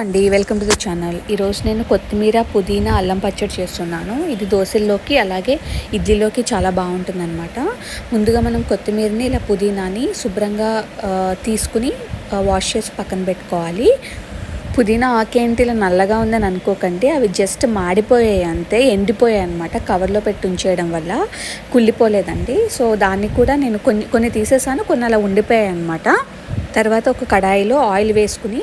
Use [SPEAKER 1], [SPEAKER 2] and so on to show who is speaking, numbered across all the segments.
[SPEAKER 1] అండి welcome to the channel. ఈరోజు నేను కొత్తిమీర పుదీనా అల్లం పచ్చడి చేస్తున్నాను. ఇది దోశల్లోకి అలాగే ఇడ్లీలోకి చాలా బాగుంటుందన్నమాట. ముందుగా మనం కొత్తిమీరని ఇలా పుదీనాని శుభ్రంగా తీసుకుని వాష్ చేసి పక్కన పెట్టుకోవాలి. పుదీనా ఆకేంటి ఇలా నల్లగా ఉందని అనుకోకండి. అవి జస్ట్ మాడిపోయాయి అంతే ఎండిపోయాయి అనమాట కవర్లో పెట్టి ఉంచేయడం వల్ల కుళ్ళిపోలేదండి. సో దాన్ని కూడా నేను కొన్ని కొన్ని తీసేసాను కొన్ని అలా ఉండిపోయాయి అనమాట తర్వాత ఒక కడాయిలో ఆయిల్ వేసుకుని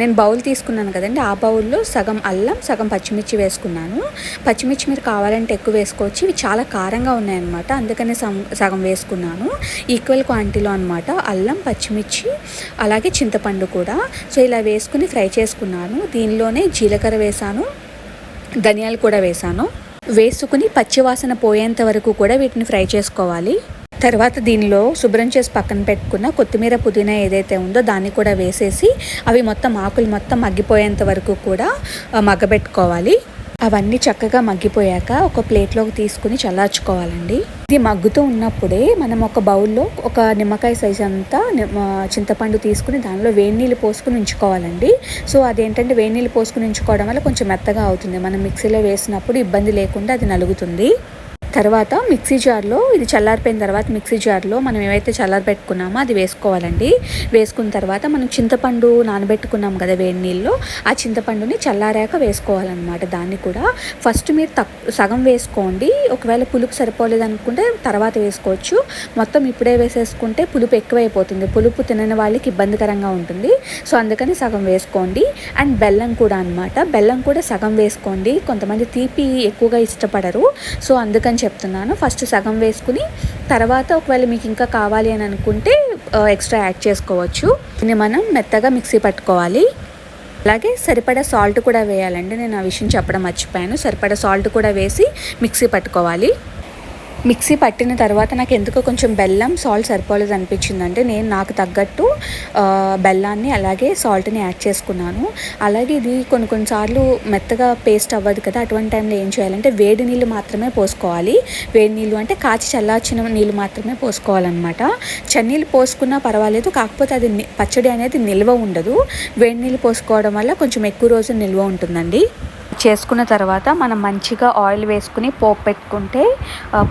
[SPEAKER 1] నేను బౌల్ తీసుకున్నాను కదండి. ఆ బౌల్లో సగం అల్లం సగం పచ్చిమిర్చి వేసుకున్నాను. పచ్చిమిర్చి మీరు కావాలంటే ఎక్కువ వేసుకోవచ్చు. ఇవి చాలా కారంగా ఉన్నాయన్నమాట. అందుకనే సగం సగం వేసుకున్నాను. ఈక్వల్ క్వాంటిటీలో అనమాట అల్లం పచ్చిమిర్చి అలాగే చింతపండు కూడా. సో ఇలా వేసుకుని ఫ్రై చేసుకున్నాను. దీనిలోనే జీలకర్ర వేసాను. ధనియాలు కూడా వేసాను. వేసుకుని పచ్చివాసన పోయేంత వరకు కూడా వీటిని ఫ్రై చేసుకోవాలి. తర్వాత దీనిలో శుభ్రం చేసి పక్కన పెట్టుకున్న కొత్తిమీర పుదీనా ఏదైతే ఉందో దాన్ని కూడా వేసేసి అవి మొత్తం ఆకులు మొత్తం మగ్గిపోయేంత వరకు కూడా మగ్గబెట్టుకోవాలి. అవన్నీ చక్కగా మగ్గిపోయాక ఒక ప్లేట్లోకి తీసుకుని చల్లార్చుకోవాలండి. ఇది మగ్గుతూ ఉన్నప్పుడే మనం ఒక బౌల్లో ఒక నిమ్మకాయ సైజ్ అంతా చింతపండు తీసుకుని దానిలో వేడి నీళ్ళు పోసుకుని ఉంచుకోవాలండి. సో అదేంటంటే వేడి నీళ్ళు పోసుకుని ఉంచుకోవడం వల్ల కొంచెం మెత్తగా అవుతుంది. మనం మిక్సీలో వేసినప్పుడు ఇబ్బంది లేకుండా అది నలుగుతుంది. తర్వాత మిక్సీ జార్లో ఇది చల్లారిపోయిన తర్వాత మిక్సీ జార్లో మనం ఏవైతే చల్లారి పెట్టుకున్నామో అది వేసుకోవాలండి. వేసుకున్న తర్వాత మనం చింతపండు నానబెట్టుకున్నాం కదా వేడి నీళ్ళలో ఆ చింతపండుని చల్లారాక వేసుకోవాలన్నమాట. దాన్ని కూడా ఫస్ట్ మీరు తక్ సగం వేసుకోండి. ఒకవేళ పులుపు సరిపోలేదు అనుకుంటే తర్వాత వేసుకోవచ్చు. మొత్తం ఇప్పుడే వేసేసుకుంటే పులుపు ఎక్కువైపోతుంది. పులుపు తినని వాళ్ళకి ఇబ్బందికరంగా ఉంటుంది. సో అందుకని సగం వేసుకోండి. అండ్ బెల్లం కూడా అన్నమాట. బెల్లం కూడా సగం వేసుకోండి. కొంతమంది తీపి ఎక్కువగా ఇష్టపడరు. సో అందుకని చెప్తున్నాను. ఫస్ట్ సగం వేసుకుని తర్వాత ఒకవేళ మీకు ఇంకా కావాలి అని అనుకుంటే ఎక్స్ట్రా యాడ్ చేసుకోవచ్చు. దీన్ని మనం మెత్తగా మిక్సీ పట్టుకోవాలి. అలాగే సరిపడా సాల్ట్ కూడా వేయాలండి. నేను ఆ విషయం చెప్పడం మర్చిపోయాను. సరిపడా సాల్ట్ కూడా వేసి మిక్సీ పట్టుకోవాలి. మిక్సీ పట్టిన తర్వాత నాకు ఎందుకో కొంచెం బెల్లం సాల్ట్ సరిపోలేదు అనిపించిందంటే నేను నాకు తగ్గట్టు బెల్లాన్ని అలాగే సాల్ట్ని యాడ్ చేసుకున్నాను. అలాగే ఇది కొన్ని కొన్నిసార్లు మెత్తగా పేస్ట్ అవ్వదు కదా అటువంటి టైంలో ఏం చేయాలంటే వేడి నీళ్ళు మాత్రమే పోసుకోవాలి. వేడి నీళ్ళు అంటే కాచి చల్లార్చిన నీళ్ళు మాత్రమే పోసుకోవాలన్నమాట. చన్నీళ్ళు పోసుకున్నా పర్వాలేదు కాకపోతే అది పచ్చడి అనేది నిల్వ ఉండదు. వేడి నీళ్ళు పోసుకోవడం వల్ల కొంచెం ఎక్కువ రోజులు నిల్వ ఉంటుందండి. చేసుకున్న తర్వాత మనం మంచిగా ఆయిల్ వేసుకుని పోపు పెట్టుకుంటే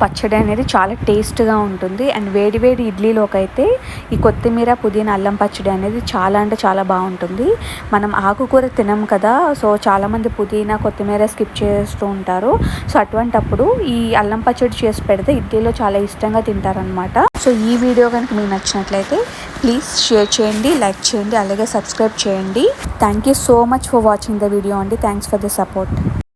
[SPEAKER 1] పచ్చడి అనేది చాలా టేస్ట్గా ఉంటుంది. అండ్ వేడి వేడి ఇడ్లీలోకి అయితే ఈ కొత్తిమీర పుదీనా అల్లం పచ్చడి అనేది చాలా అంటే చాలా బాగుంటుంది. మనం ఆకుకూర తినం కదా సో చాలామంది పుదీనా కొత్తిమీర స్కిప్ చేస్తూ ఉంటారు. సో అటువంటప్పుడు ఈ అల్లం పచ్చడి చేసి పెడితే ఇడ్లీలో చాలా ఇష్టంగా తింటారనమాట సో ఈ వీడియో కనుక మీకు నచ్చినట్లయితే ప్లీజ్ షేర్ చేయండి లైక్ చేయండి అలాగే సబ్స్క్రైబ్ చేయండి. Thank you so much for watching the video అండి. Thanks for the support. airport